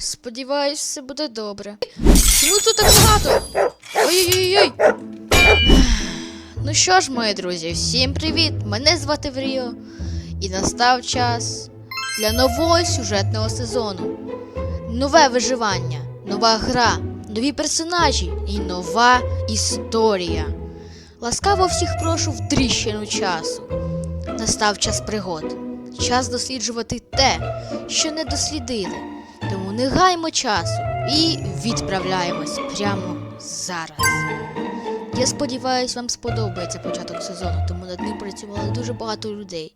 Сподіваюсь, все буде добре. Чому тут так багато? Ой-ой-ой! Ну що ж, мої друзі, всім привіт! Мене звати Вріо. І настав час для нового сюжетного сезону. Нове виживання, нова гра, нові персонажі і нова історія. Ласкаво всіх прошу в тріщину часу. Настав час пригод. Час досліджувати те, що не дослідили. Тому не гаймо часу і відправляємось прямо зараз. Я сподіваюся, вам сподобається початок сезону, тому над ним працювало дуже багато людей.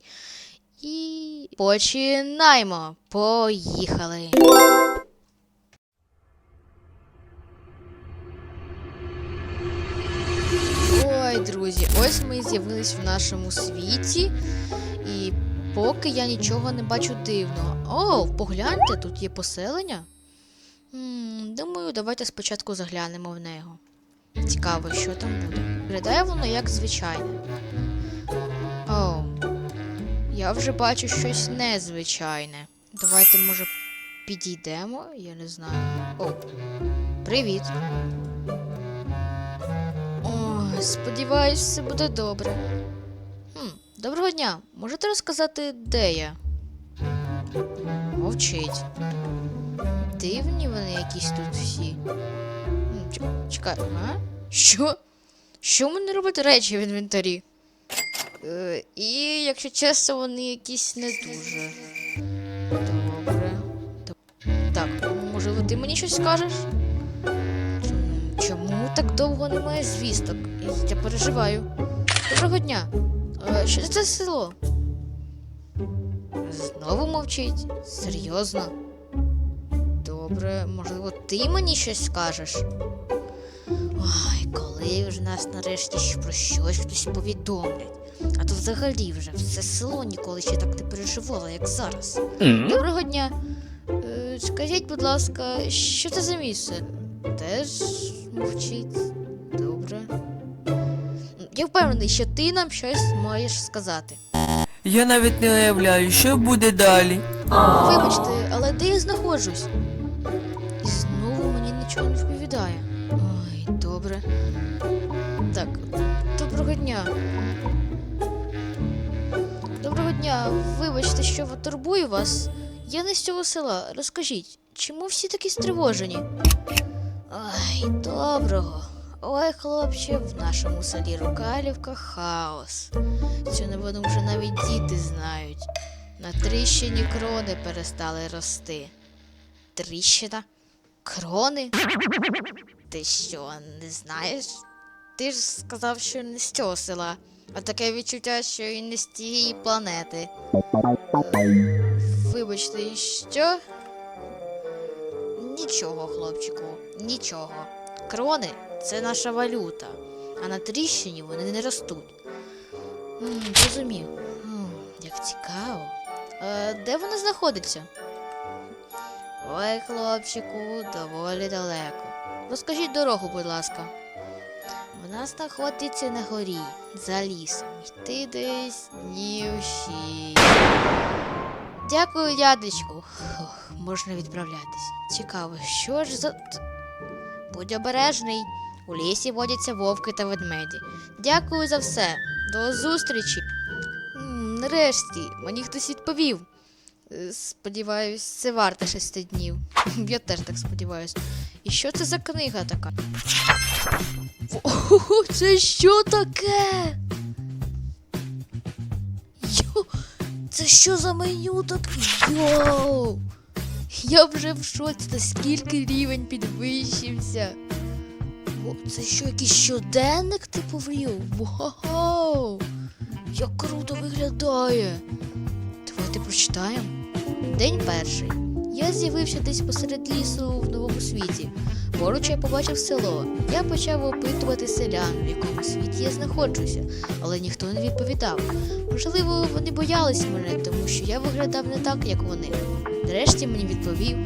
І починаємо! Поїхали! Ой, друзі, ось ми з'явились в нашому світі, і поки я нічого не бачу дивного. О, погляньте, тут є поселення. м думаю, давайте спочатку заглянемо в нього. Цікаво, що там буде. Виглядає воно як звичайне. О, я вже бачу щось незвичайне. Давайте, може, підійдемо, я не знаю. О, привіт. Ой, сподіваюсь, все буде добре. Доброго дня. Можете розказати, де я? Мовчить. Дивні вони якісь тут всі. Чекай, а? Що? Що мене робить речі в інвентарі? Е, і, якщо чесно, вони якісь не дуже. Добре. Так, можливо, ти мені щось скажеш? Чому так довго немає звісток? Я переживаю. Доброго дня. Е, Що це село? Знову мовчить? Серйозно? Добре, можливо, ти мені щось скажеш? Ой, коли вже нас нарешті про щось хтось повідомлять. А то взагалі вже все село ніколи ще так не переживало, як зараз. Доброго дня. Е, скажіть, будь ласка, що це за місце? Теж мовчить. Впевнений, що ти нам щось маєш сказати. Я навіть не уявляю, що буде далі. Вибачте, але де я знаходжусь? І знову мені нічого не відповідає. Ой, добре. Так, доброго дня. Доброго дня. Вибачте, що турбую вас. Я не з цього села. Розкажіть, чому всі такі стривожені? Ой, доброго. Ой, хлопче, в нашому селі Рукалівка хаос. Цю новину вже навіть діти знають. На тріщині крони перестали рости. Тріщина? Крони? Ти що, не знаєш? Ти ж сказав, що не з цього села, а таке відчуття, що і не з тієї планети. Вибачте, і що? Нічого, хлопчику, нічого. Крони це наша валюта, а на тріщині вони не ростуть. М, Розумів. М, Як цікаво. Е, де вона знаходиться? Ой, хлопчику, доволі далеко. Розкажіть дорогу, будь ласка. Вона знаходиться на горі, за лісом. Йти десь днів шість. Дякую, ядличку. Ох, можна відправлятись. Цікаво, що ж за. Будь обережний. У лісі водяться вовки та ведмеді. Дякую за все. До зустрічі. Нарешті, мені хтось відповів. Е, Сподіваюсь, це варто шести днів. Я теж так сподіваюсь. І що це за книга така? О, це що таке? Йо, це що за меню таке? Йоу! Я вже в шоці, наскільки рівень підвищився. О, це що, якийсь щоденник типу врів? Вау! Як круто виглядає. Давайте прочитаємо. День перший. Я з'явився десь посеред лісу в новому світі. Поруч я побачив село. Я почав опитувати селян, в якому світі я знаходжуся, але ніхто не відповідав. Можливо, вони боялися мене, тому що я виглядав не так, як вони. Нарешті мені відповів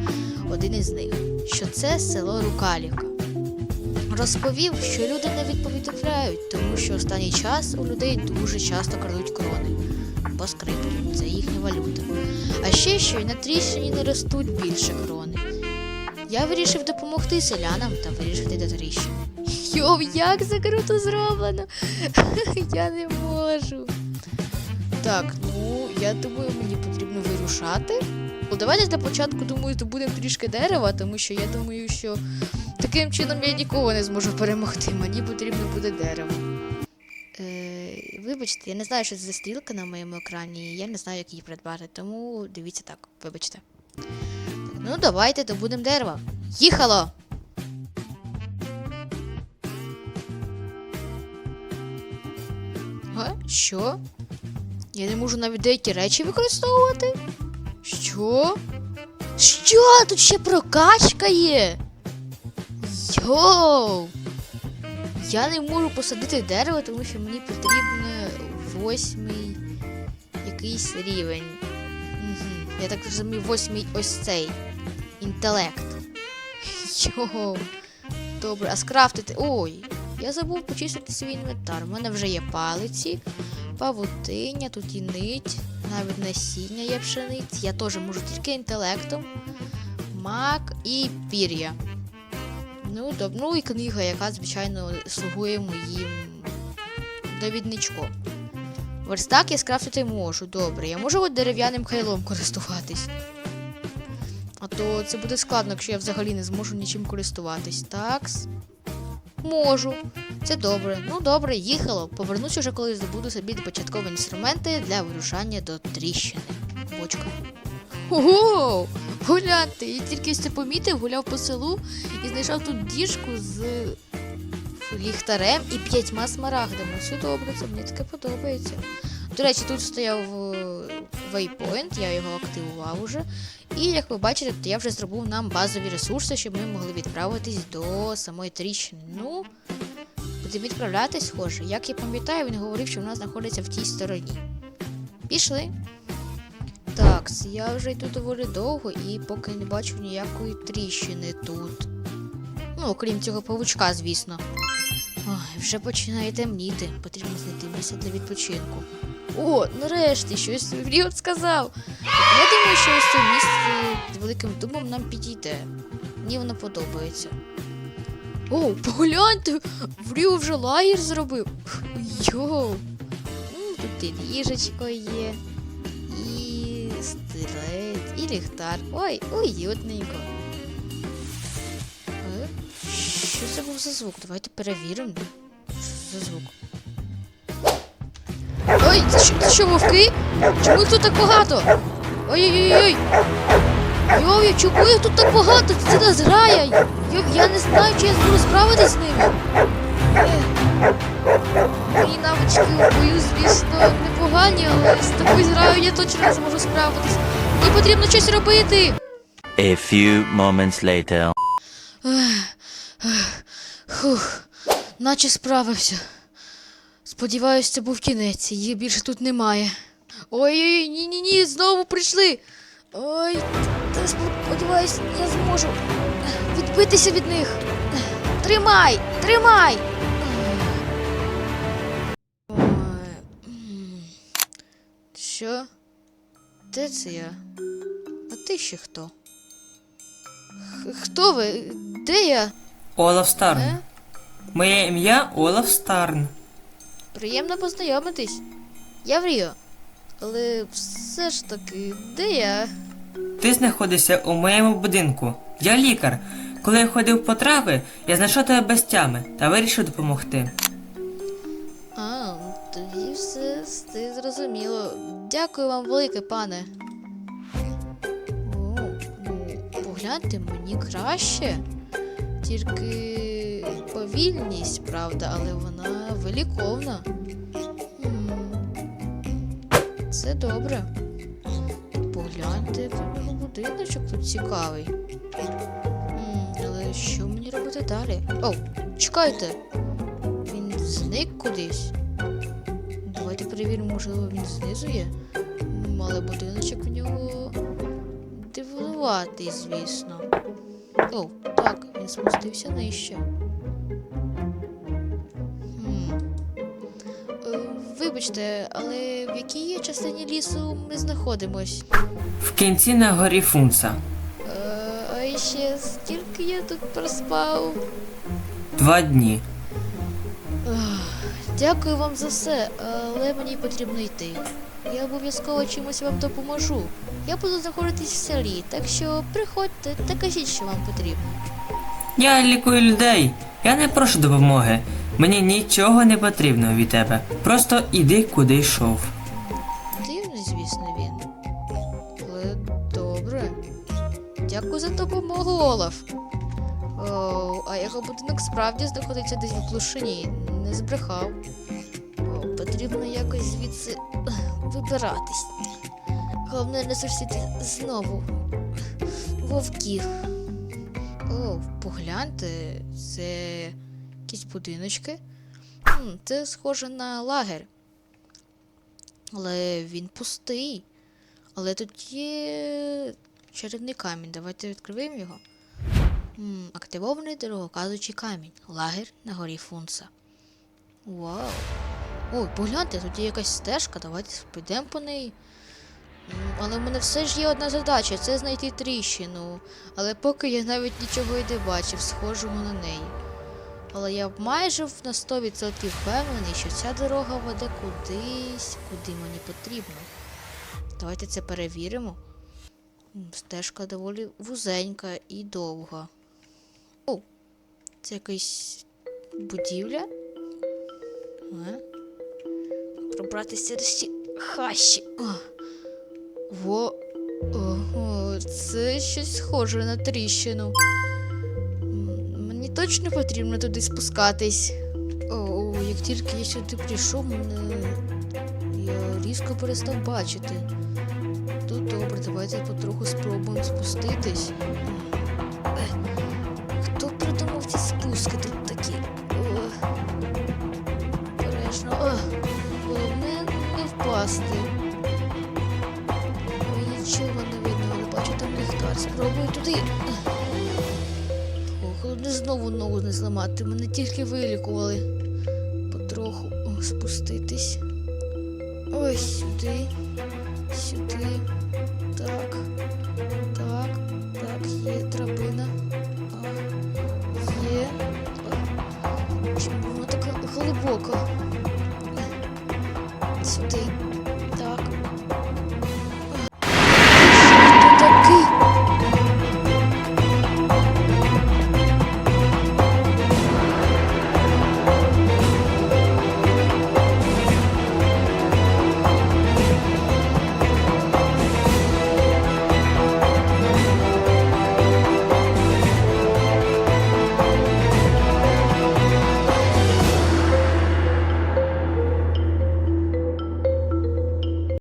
один із них, що це село Рукалівка. Розповів, що люди не відповідають, тому що останній час у людей дуже часто крадуть крони. Бо скрипки це їхня валюта. А ще що й на тріщині не ростуть більше крони. Я вирішив допомогти селянам та вирішити до тріщин. Йоу, як це круто зроблено! Я не можу. Так, ну я думаю, мені потрібно вирушати. Давайте для початку, думаю, добудемо трішки дерева, тому що я думаю, що таким чином я нікого не зможу перемогти. Мені потрібно буде дерево. Е, вибачте, я не знаю, що це за стрілка на моєму екрані, я не знаю, як її придбати, тому дивіться так, вибачте. Ну давайте добудемо дерево. Їхало! А? Що? Я не можу навіть деякі речі використовувати? Що? Що? Тут ще прокачка є? Йоу! Я не можу посадити дерево, тому що мені потрібно восьмий якийсь рівень. Угу. Я так розумію, восьмий ось цей. Інтелект. Йоу. Добре, а скрафтити. Ой, я забув почистити свій інвентар. У мене вже є палиці, павутиння, тут і нить, навіть насіння є пшениць. Я теж можу тільки інтелектом, мак і пір'я. Ну, ну і книга, яка, звичайно, слугує моїм довідничком. Верстак я скрафтити можу, добре. Я можу от дерев'яним хайлом користуватись. А то це буде складно, якщо я взагалі не зможу нічим користуватись. Такс. Можу. Це добре. Ну добре, їхало. Повернусь уже, коли здобуду собі початкові інструменти для вирушання до тріщини. Бочка. Ого! Гулянти! Я тільки це помітив, гуляв по селу і знайшов тут діжку з ліхтарем і п'ятьма смарагдами. Все добре, це мені таке подобається. До речі, тут стояв вейпоінт, я його активував уже. І як ви бачите, то я вже зробив нам базові ресурси, щоб ми могли відправитись до самої тріщини. Ну, будемо відправлятись, схоже. Як я пам'ятаю, він говорив, що вона знаходиться в тій стороні. Пішли. Так, я вже йду доволі довго і поки не бачу ніякої тріщини тут. Ну, окрім цього павучка, звісно. Ой, вже починає темніти. Потрібно знайти місце для відпочинку. О, нарешті, щось Ріот сказав. Я думаю, що ось це місце з великим дубом нам підійде. Мені воно подобається. О, погляньте! В Ріо вже лагер зробив. Йоу. Ну, тут і ліжечко є, і стилет, і ліхтар. Ой, уютненько. Е? Що це був за звук? Давайте перевіримо. Що це за звук? Ой, це що, це вовки? Чому тут так багато? Ой-ой-ой! Йой, чому їх тут так багато? Це нас грає! Йо, я не знаю, чи я зможу справитись з ними. Мої навички у бою, звісно, непогані, але з такою зграю я точно не зможу справитись. Мені потрібно щось робити. A few moments later. Фух, наче справився. Сподіваюсь, це був кінець, їх більше тут немає. Ой-ой, ні, ні, ні, знову прийшли. Ой, та сподіваюсь, я зможу відбитися від них. Тримай, тримай. Що? Де це я? А ти ще хто? Х- Хто ви? Де я? Олаф Старн. Е? Моє ім'я Олаф Старн. Приємно познайомитись. Я в Ріо. Але все ж таки, де я? Ти знаходишся у моєму будинку. Я лікар. Коли я ходив по трави, я знайшов тебе без тями та вирішив допомогти. А, тоді все все зрозуміло. Дякую вам велике, пане. О, ну, погляньте, мені краще. Тільки повільність, правда, але вона виліковна. Це добре. Погляньте, який в будиночок тут цікавий. Але що мені робити далі? О, чекайте! Він зник кудись. Давайте перевіримо, можливо, він знизу є. Але будиночок в нього дивнуватий, звісно. О, так, він спустився нижче. Вибачте, але в якій частині лісу ми знаходимось? В кінці на горі Фунса. Е, А ще стільки я тут проспав. Два дні. Дякую вам за все, але мені потрібно йти. Я обов'язково чимось вам допоможу. Я буду знаходитись в селі, так що приходьте та кажіть, що вам потрібно. Я лікую людей. Я не прошу допомоги. Мені нічого не потрібно від тебе. Просто іди куди йшов. Дивний, звісно, він. Але добре. Дякую за допомогу, Олаф. О, а його будинок справді знаходиться десь в глушині. Не збрехав. О, потрібно якось звідси вибиратись. Головне не зустріти знову вовків. О, погляньте, це якісь будиночки. Це схоже на лагер. Але він пустий. Але тут є чарівний камінь. Давайте відкриємо його. Активований дороговказуючий камінь. Лагер на горі Фунса. Вау. Ой, погляньте, тут є якась стежка, давайте підемо по неї. Але в мене все ж є одна задача це знайти тріщину. Але поки я навіть нічого і не бачив, схожого на неї. Але я майже на 100% впевнений, що ця дорога веде кудись, куди мені потрібно. Давайте це перевіримо. Стежка доволі вузенька і довга. О, це якась будівля? А? Пробратися до ці хащі. Во. Ого, це щось схоже на тріщину. Точно потрібно туди спускатись. О, як тільки я сюди прийшов, мене я різко перестав бачити. Тут добре, давайте потроху спробуємо спуститись. Хто придумав ці спуски тут такі? О, Головне не впасти. Нічого не видно, але бачу там ліхтар. Спробую туди. Головне знову ногу не зламати. Мене тільки вилікували. Потроху спуститись. Ось сюди. Сюди. Так. Так. Так, є драбина. А, є.